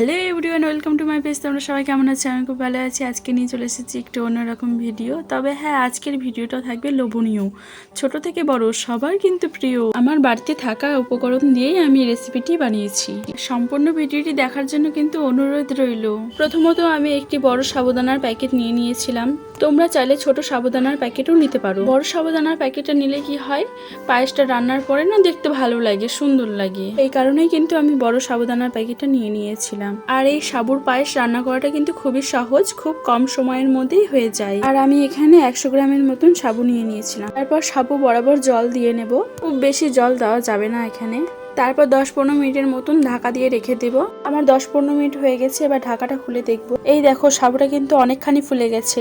Hello everyone, welcome to my page. তোমরা সবাই কেমন আছো? আমি খুব ভালো আছি। আজকে নিয়ে চলে এসেছি একটু অন্যরকম ভিডিও। তবে হ্যাঁ আজকের ভিডিওটা থাকবে লোভনীয়। ছোট থেকে বড়, সবার কিন্তু প্রিয়। আমার বাড়িতে থাকা উপকরণ দিয়েই আমি রেসিপিটি বানিয়েছি। সম্পূর্ণ ভিডিওটি দেখার জন্য কিন্তু অনুরোধ রইল। প্রথমত আমি একটি বড় সাবুদানার প্যাকেট নিয়ে নিয়েছিলাম। তোমরা চাইলে ছোট সাবুদানার প্যাকেটও নিতে পারো। বড় সাবুদানার প্যাকেটটা নিলে কি হয়? পায়েসটা রান্নার পরে না দেখতে ভালো লাগে, সুন্দর লাগে। এই কারণেই কিন্তু আমি বড় সাবুদানার প্যাকেটটা নিয়ে নিয়েছিলাম। আর এই সাবুর পায়েস রান্না করাটা কিন্তু খুবই সহজ, খুব কম সময়ের মধ্যেই হয়ে যায়। আর আমি এখানে একশো গ্রামের মতন সাবু নিয়ে নিয়েছিলাম। তারপর সাবু বরাবর জল দিয়ে নেব। খুব বেশি জল দেওয়া যাবে না এখানে। তারপর দশ পনেরো মিনিটের মতন ঢাকা দিয়ে রেখে দেব। আমার দশ পনেরো মিনিট হয়ে গেছে, এবার ঢাকাটা খুলে দেখব। এই দেখো, সাবুটা কিন্তু অনেকখানি ফুলে গেছে।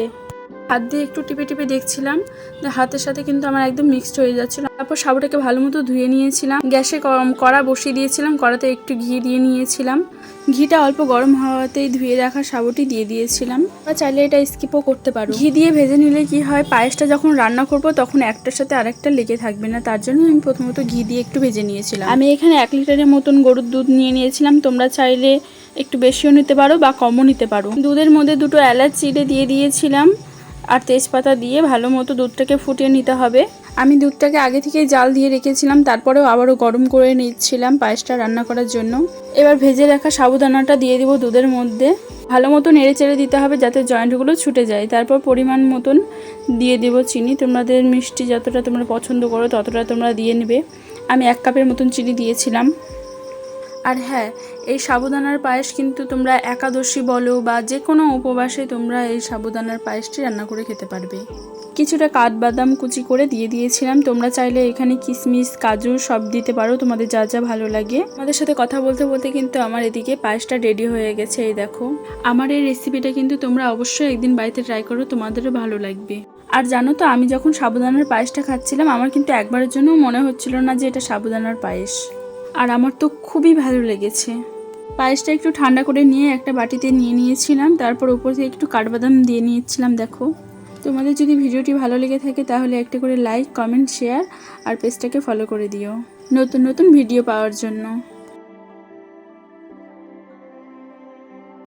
হাত দিয়ে একটু টিপে টিপে দেখছিলাম যে হাতের সাথে কিন্তু আমার একদম মিক্সড হয়ে যাচ্ছিল। তারপর সাবুটাকে ভালো মতো ধুয়ে নিয়েছিলাম। গ্যাসে কড়া বসিয়ে দিয়েছিলাম, কড়াতে একটু ঘি দিয়ে নিয়েছিলাম। ঘিটা অল্প গরম হওয়াতেই ধুয়ে রাখা সাবুটি দিয়ে দিয়েছিলাম। বা চাইলে এটা স্কিপও করতে পারো। ঘি দিয়ে ভেজে নিলে কি হয়, পায়েসটা যখন রান্না করব তখন একটার সাথে আরেকটা লেগে থাকবে না, তার জন্য আমি প্রথমত ঘি দিয়ে একটু ভেজে নিয়েছিলাম। আমি এখানে এক লিটারের মতন গরুর দুধ নিয়ে নিয়েছিলাম, তোমরা চাইলে একটু বেশিও নিতে পারো বা কমও নিতে পারো। দুধের মধ্যে দুটো এলাচ চিড়ে দিয়ে দিয়েছিলাম। আর তেজপাতা দিয়ে ভালো মতো দুধটাকে ফুটিয়ে নিতে হবে। আমি দুধটাকে আগে থেকেই জাল দিয়ে রেখেছিলাম, তারপরেও আবারও গরম করে নিচ্ছিলাম পায়েসটা রান্না করার জন্য। এবার ভেজে রাখা সাবুদানাটা দিয়ে দিব দুধের মধ্যে। ভালো মতো নেড়ে চেড়ে দিতে হবে যাতে জয়েন্টগুলো ছুটে যায়। তারপর পরিমাণ মতন দিয়ে দেব চিনি। তোমাদের মিষ্টি যতটা তোমরা পছন্দ করো ততটা তোমরা দিয়ে নেবে। আমি এক কাপের মতন চিনি দিয়েছিলাম। আর হ্যাঁ এই সাবুদানার পায়েস কিন্তু তোমরা একাদশী বলো বা যে কোনো উপবাসে তোমরা এই সাবুদানার পায়েসটি রান্না করে খেতে পারবে। কিছুটা কাঠবাদাম কুচি করে দিয়ে দিয়েছিলাম। তোমরা চাইলে এখানে কিশমিশ কাজু সব দিতে পারো। তোমাদের যা যা ভালো লাগে। আমাদের সাথে কথা বলতে বলতে কিন্তু আমার এদিকে পায়েসটা রেডি হয়ে গেছে, এই দেখো। আমার এই রেসিপিটা কিন্তু তোমরা অবশ্যই একদিন বাড়িতে ট্রাই করো, তোমাদেরও ভালো লাগবে। আর জানো তো, আমি যখন সাবুদানার পায়েসটা খাচ্ছিলাম, আমার কিন্তু একবারের জন্য মনে হচ্ছিল না যে এটা সাবুদানার পায়েস। আর আমার তো খুবই ভালো লেগেছে। পায়েসটা একটু ঠান্ডা করে নিয়ে একটা বাটিতে নিয়ে নিয়েছিলাম, তারপর উপর থেকে একটু কাঠবাদাম দিয়ে নিয়েছিলাম, দেখো। তোমাদের যদি ভিডিওটি ভালো লেগে থাকে তাহলে একটা করে লাইক, কমেন্ট, শেয়ার আর পেজটাকে ফলো করে দিও। নতুন নতুন ভিডিও পাওয়ার জন্য।